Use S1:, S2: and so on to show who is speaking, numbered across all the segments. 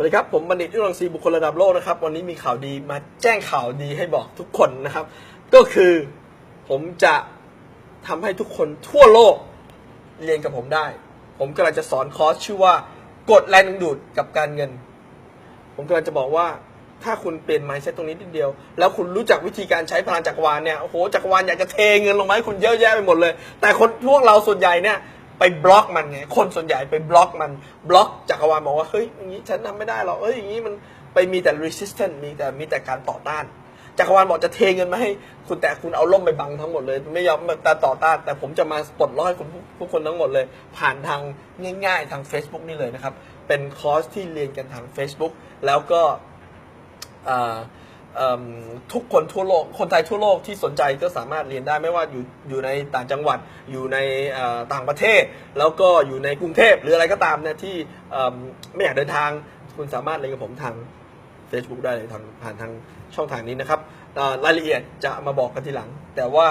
S1: สวัสดีครับ ผมบัณฑิตยุรังสีบุคคลระดับโลกนะครับ วันนี้มีข่าวดีมาแจ้งข่าวดีให้บอกทุกคนนะครับ ก็คือผมจะทำให้ทุกคนทั่วโลกเรียนกับผมได้ ผมกำลังจะสอนคอร์สชื่อว่ากฎแรงดึงดูดกับการเงิน ผมกำลังจะบอกว่าถ้าคุณเปลี่ยน mindset ตรงนี้นิดเดียว แล้วคุณรู้จักวิธีการใช้พลังจักรวาลเนี่ยโอ้โหจักรวาลอยากจะเทเงินลงมาให้คุณเยอะแยะไปหมดเลย แต่คนพวกเราส่วนใหญ่เนี่ย ไปบล็อกมันไงคนส่วนใหญ่ไปบล็อกมันบล็อกจักรวาลบอกว่าเฮ้ยอย่างนี้ฉันทำไม่ได้หรอกเอ้ยอย่างนี้มันไปมีแต่ resistance มีแต่มีแต่การต่อต้านจักรวาลบอกจะเทเงินมาให้คุณแต่คุณเอาล่มไปบังทั้งหมดเลย ไม่ยอมแต่ต่อต้าน แต่ผมจะมาปลดล็อกให้คุณทุกคนทั้งหมดเลย ผ่านทางง่ายๆทาง Facebook นี่เลยนะครับ เป็นคอร์สที่เรียนกันทาง Facebook แล้วก็อ่อเอิ่ม ทุกคนทั่วโลกคนไทยทั่วโลกที่สนใจก็สามารถเรียนได้ไม่ว่าอยู่อยู่ในต่างจังหวัดอยู่ในต่างประเทศ แล้วก็อยู่ในกรุงเทพหรืออะไรก็ตามเนี่ยที่ไม่อยากเดินทางคุณสามารถเรียนกับผมทาง Facebook ได้เลยทางผ่านทางช่องทางนี้นะครับรายละเอียดจะมาบอกกันทีหลัง แต่ว่า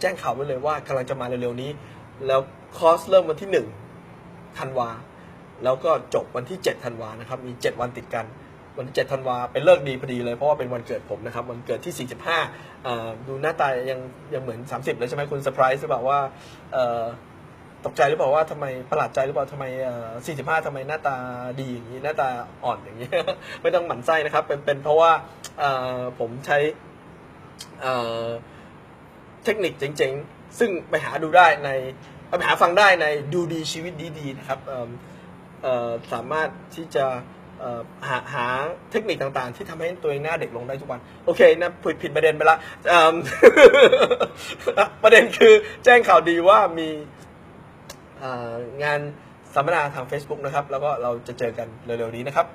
S1: แจ้งข่าวไว้เลยว่ากำลังจะมาเร็วๆนี้ แล้วคอร์สเริ่มวันที่1ธันวาแล้วก็จบวันที่7ธันวานะครับมี 7 วันติดกัน วันที่ 7 ธันวาเป็นเลิกดีพอดีเลยเพราะว่าเป็นวันเกิดผมนะครับวันเกิดที่ 45 ดูหน้าตายังยังเหมือน 30 เลยใช่ไหมคุณเซอร์ไพรส์หรือเปล่าว่าตกใจหรือเปล่าว่าทำไมประหลาดใจหรือเปล่าทำไมเอ่อ45ทำไมหน้าตาดีอย่างนี้หน้าตาอ่อนอย่างนี้ ไม่ต้องหมั่นไส้นะครับ เป็นเป็นเพราะว่าผมใช้เทคนิคเจ๋งๆ ซึ่งไปหาดูได้ในไปหาฟังได้ในดูดีชีวิตดีๆนะครับสามารถที่จะ หาหาเทคนิคต่างๆ ที่ทำให้ตัวเองหน้าเด็กลงได้ทุกวัน โอเคนะผิดผิดประเด็นไปละประเด็นคือแจ้งข่าวดีว่ามีงานสัมมนาทาง Facebook นะครับ แล้วก็เราจะเจอกันเร็วๆนี้นะครับ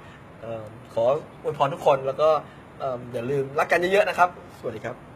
S1: เอขออวยพรทุกคนแล้วก็เอิ่มอย่าลืมรักกันเยอะๆนะครับ สวัสดีครับ